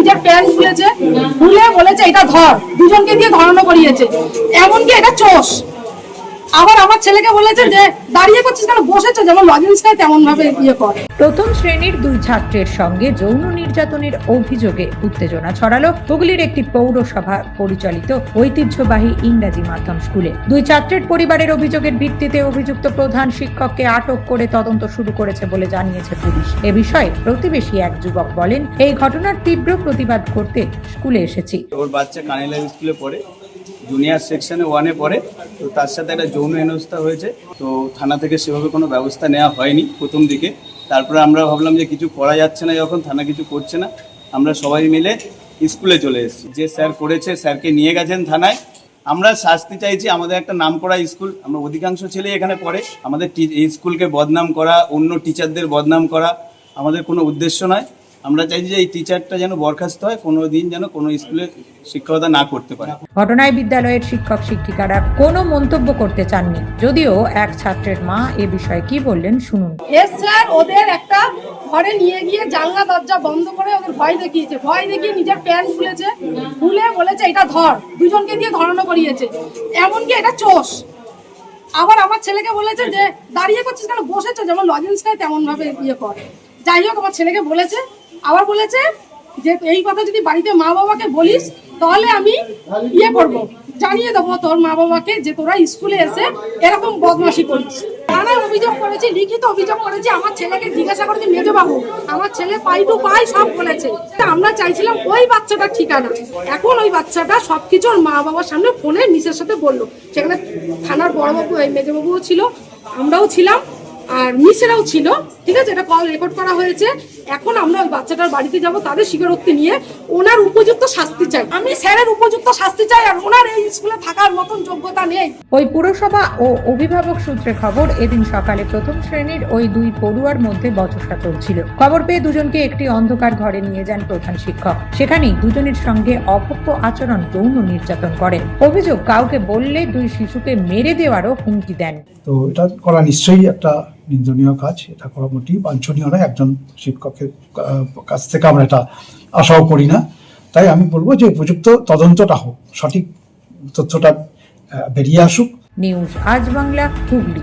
নিজের প্যান্ট খুলেছে খুলে বলেছে এটা ধর। দুজনকে দিয়ে ধরানো করিয়েছে। এমনকি এটা চোষ। আবার আমার ছেলেকে বলেছে যে দাঁড়িয়ে করছিস কেন? বসেছো যেমন লজেন্স খায় তেমন ভাবে ইয়ে কর। প্রথম শ্রেণির দুই ছাত্রের সঙ্গে যৌন নির্যাতনের অভিযোগে উত্তেজনা ছড়ালো হুগলির একটি পৌরসভা পরিচালিত ঐতিহ্যবাহী ইংরাজি মাধ্যম স্কুলে। দুই ছাত্রের পরিবারের অভিযোগের ভিত্তিতে অভিযুক্ত প্রধান শিক্ষককে আটক করে তদন্ত শুরু করেছে বলে জানিয়েছে পুলিশ। এ বিষয়ে প্রতিবেশী এক যুবক বলেন এই ঘটনার তীব্র প্রতিবাদ করতে স্কুলে এসেছি। ওর বাচ্চা কানিলা স্কুলে পড়ে জুনিয়র সেকশনে ওয়ানে পড়ে। তো তার সাথে একটা যৌন হেনস্থা হয়েছে। তো থানা থেকে সেভাবে কোনো ব্যবস্থা নেওয়া হয়নি প্রথম দিকে। তারপরে আমরা ভাবলাম যে কিছু করা যাচ্ছে না যখন, থানা কিছু করছে না। আমরা সবাই মিলে স্কুলে চলে এসেছি। যে স্যার করেছে, স্যারকে নিয়ে গেছেন থানায়। আমরা শাস্তি চাইছি, আমাদের একটা নাম করা স্কুল। আমরা অধিকাংশ ছেলেই এখানে পড়ে। আমাদের স্কুলকে বদনাম করা, অন্য টিচারদের বদনাম করা আমাদের কোনো উদ্দেশ্য নয়। আমরা চাইছি যে এই টিচারটা যেন বরখাস্ত হয় কোনো দিন যেন কোনো স্কুলে শিক্ষকতা না করতে পারে। ঘটনায় বিদ্যালয়ের শিক্ষক শিক্ষিকারা কোনো মন্তব্য করতে চাননি। যদিও এক ছাত্রের মা এ বিষয়ে কি বললেন শুনুন। এস স্যার ওদের একটা ঘরে নিয়ে গিয়ে জানলা দরজা বন্ধ করে ওদের ভয় দেখিয়েছে। ভয় দেখিয়ে নিজের প্যান্ট খুলেছে খুলে বলেছে এটা ধর। দুজনকে দিয়ে ধরানো করিয়েছে। এমনকি এটা চোষ। আবার আমার ছেলেকে বলেছে যে দাঁড়িয়ে করছিস কেন? বসেছো। যেমন লজেন্স খায় তেমন ভাবে ইয়ে কর। যাই হোক আমার ছেলেকে বলেছে আবার বলেছে যে এই কথা যদি বাড়িতে মা বাবাকে বলিস, তাহলে আমি ইয়ে করব। জানিয়ে দেবো তোর মা বাবাকে যে তোরা স্কুলে এসে এরকম বদমাশি করিস। থানায় অভিযোগ করেছি, লিখিত অভিযোগ করেছি, আমার ছেলেকে জিজ্ঞাসা করেছি মেজো বাবু আমার ছেলে পাই টু পাই সব বলেছে। আমরা চাইছিলাম ওই বাচ্চাটার ঠিকানা। এখন ওই বাচ্চাটা সবকিছু ওর মা বাবার সামনে ফোনে মিসের সাথে বলল। সেখানে থানার বড়বাবু মেজবাবুও ছিল, আমরাও ছিলাম, আর মিসেরাও ছিল। ঠিক আছে, এটা কল রেকর্ড করা হয়েছে। এখন আমরা ওই বাচ্চাটার বাড়িতে যাব তাদের স্বীকারোক্তি নিয়ে ওনার উপযুক্ত শাস্তি চাই। আমি স্যারের উপযুক্ত শাস্তি চাই আর ওনার এই স্কুলে থাকার মতন যোগ্যতা নেই। ওই পুরসভা ও অভিভাবক সূত্রে খবর এদিন সকালে প্রথম শ্রেণির ওই দুই পড়ুয়ার মধ্যে বচসা চলছিল। খবর পেয়ে দুজনকে একটি অন্ধকার ঘরে নিয়ে যান প্রধান শিক্ষক। সেখানেই দুজনের সঙ্গে অভব্য আচরণ যৌন নির্যাতন করেন। অভিযোগ কাউকে বললে দুই শিশুকে মেরে দেওয়ারও হুমকি দেন। তো এটা করা নিশ্চয়ই একটা নিন্দনীয় কাজ, এটা করা মোটেই বাঞ্ছনীয় নয়। একজন শিক্ষকের কাছ থেকে আমরা এটা আশাও করি না। তাই আমি বলব যে উপযুক্ত তদন্তটা হোক, সঠিক তথ্যটা বেরিয়ে আসুক। নিউজ আজ বাংলা হুগলি।